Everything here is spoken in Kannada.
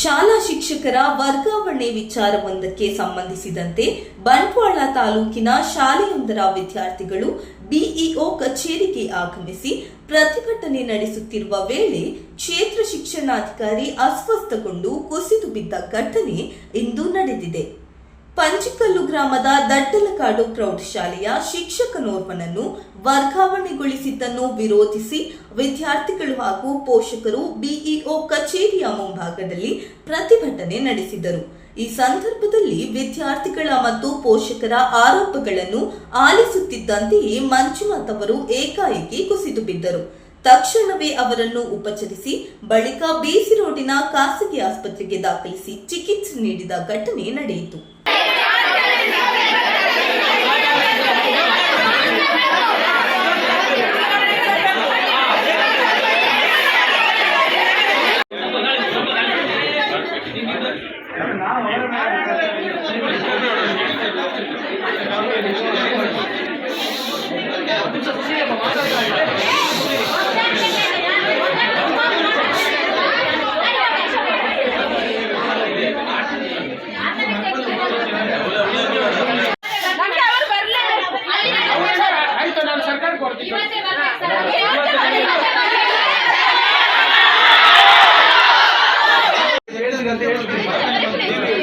ಶಾಲಾ ಶಿಕ್ಷಕರ ವರ್ಗಾವಣೆ ವಿಚಾರವೊಂದಕ್ಕೆ ಸಂಬಂಧಿಸಿದಂತೆ ಬಂಟ್ವಾಳ ತಾಲೂಕಿನ ಶಾಲೆಯೊಂದರ ವಿದ್ಯಾರ್ಥಿಗಳು ಬಿಇಒ ಕಚೇರಿಗೆ ಆಗಮಿಸಿ ಪ್ರತಿಭಟನೆ ನಡೆಸುತ್ತಿರುವ ವೇಳೆ ಕ್ಷೇತ್ರ ಶಿಕ್ಷಣಾಧಿಕಾರಿ ಅಸ್ವಸ್ಥಗೊಂಡು ಕುಸಿದು ಬಿದ್ದ ಘಟನೆ ಇಂದು ನಡೆದಿದೆ. ಪಂಚಿಕಲ್ಲು ಗ್ರಾಮದ ದಡ್ಡಲಕಾಡು ಪ್ರೌಢಶಾಲೆಯ ಶಿಕ್ಷಕನೋರ್ವನನ್ನು ವರ್ಗಾವಣೆಗೊಳಿಸಿದ್ದನ್ನು ವಿರೋಧಿಸಿ ವಿದ್ಯಾರ್ಥಿಗಳು ಹಾಗೂ ಪೋಷಕರು ಬಿಇಒ ಕಚೇರಿಯ ಮುಂಭಾಗದಲ್ಲಿ ಪ್ರತಿಭಟನೆ ನಡೆಸಿದರು. ಈ ಸಂದರ್ಭದಲ್ಲಿ ವಿದ್ಯಾರ್ಥಿಗಳ ಮತ್ತು ಪೋಷಕರ ಆರೋಪಗಳನ್ನು ಆಲಿಸುತ್ತಿದ್ದಂತೆಯೇ ಮಂಜುನಾಥ್ ಅವರು ಏಕಾಏಕಿ ಕುಸಿದು ಬಿದ್ದರು. ತಕ್ಷಣವೇ ಅವರನ್ನು ಉಪಚರಿಸಿ ಬಳಿಕ ಬಿಸಿ ರೋಡಿನ ಖಾಸಗಿ ಆಸ್ಪತ್ರೆಗೆ ದಾಖಲಿಸಿ ಚಿಕಿತ್ಸೆ ನೀಡಿದ ಘಟನೆ ನಡೆಯಿತು. ನಮ್ಗೆ ಅವ್ರು ಬರ್ಲೇ ಆಯ್ತು ನಾನು ಸರ್ಕಾರ ಕೊಡ್ತೀನಿ ಹೇಳಿದಂತೆ ಹೇಳ್ತೀನಿ